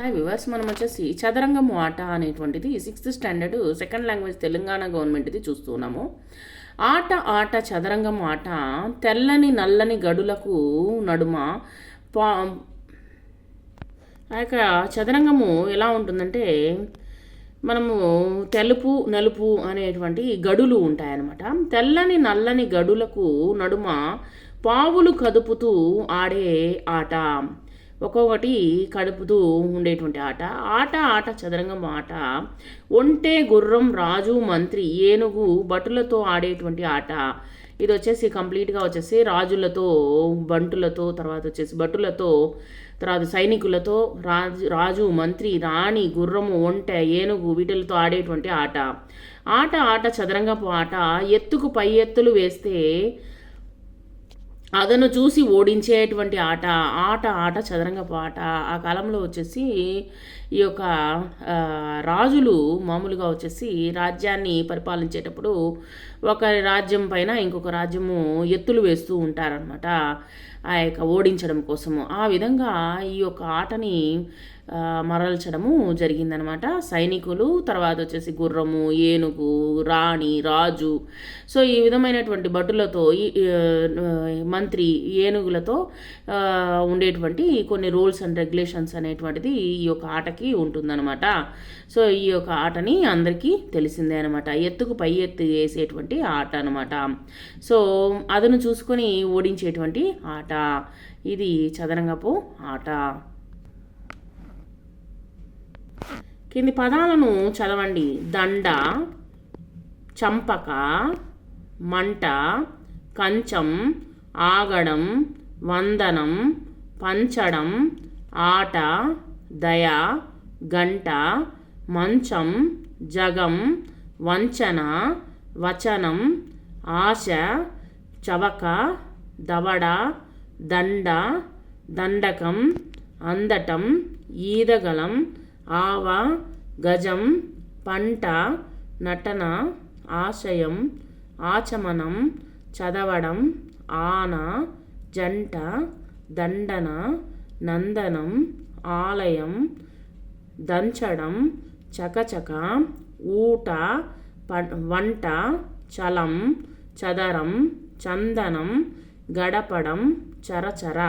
Hi viewers మనం వచ్చేసి చదరంగము ఆట అనేటువంటిది sixth standard second language Telangana గవర్నమెంట్ది చూస్తున్నాము ఆట ఆట చదరంగం ఆట తెల్లని నల్లని గడులకు నడుమ. పా ఆ యొక్క చదరంగము ఎలా ఉంటుందంటే మనము తెలుపు నలుపు అనేటువంటి గడులు ఉంటాయన్నమాట. తెల్లని నల్లని గడులకు నడుమ పావులు కదుపుతూ ఆడే ఆట. ఒక్కొక్కటి కడుపుతూ ఉండేటువంటి ఆట. ఆట ఆట చదరంగం ఆట. ఒంటె గుర్రం రాజు మంత్రి ఏనుగు భటులతో ఆడేటువంటి ఆట. ఇది వచ్చేసి కంప్లీట్గా వచ్చేసి రాజులతో బంటులతో తర్వాత వచ్చేసి భటులతో తర్వాత సైనికులతో రాజు రాజు మంత్రి రాణి గుర్రము ఒంటె ఏనుగు వీటిలతో ఆడేటువంటి ఆట. ఆట ఆట చదరంగపు ఆట. ఎత్తుకు పై ఎత్తులు వేస్తే అదను చూసి ఓడించేటువంటి ఆట ఆట ఆట చదరంగపు ఆట ఆ కాలంలో వచ్చేసి ఈ యొక్క రాజులు మామూలుగా వచ్చేసి రాజ్యాన్ని పరిపాలించేటప్పుడు ఒక రాజ్యం పైన ఇంకొక రాజ్యము ఎత్తులు వేస్తూ ఉంటారనమాట ఆ యొక్క ఓడించడం కోసము. ఆ విధంగా ఈ యొక్క ఆటని మరల్చడము జరిగిందనమాట. సైనికులు తర్వాత వచ్చేసి గుర్రము ఏనుగు రాణి రాజు. సో ఈ విధమైనటువంటి భటులతో ఈ మంత్రి ఏనుగులతో ఉండేటువంటి కొన్ని రూల్స్ అండ్ రెగ్యులేషన్స్ అనేటువంటిది ఈ యొక్క ఆటకి ఉంటుందన్నమాట సో ఈ యొక్క ఆటని అందరికీ తెలిసిందే అనమాట. ఎత్తుకు పై ఎత్తు వేసేటువంటి ఆట అనమాట. సో అదను చూసుకొని ఓడించేటువంటి ఆట. ఇది చదరంగపు ఆట. కింది పదాలను చదవండి. దండ చంపక మంట కంచం ఆగడం వందనం పంచడం ఆట దయ గంట మంచం జగం వంచన వచనం ఆశ చవక దవడ దండ దండకం అందటం ఈదగలం ఆవ గజం పంట నటన ఆశయం ఆచమనం చదవడం ఆన జంట దండన నందనం ఆలయం దంచడం చకచక ఊట ప- వంట చలం చదరం చందనం గడపడం చరచర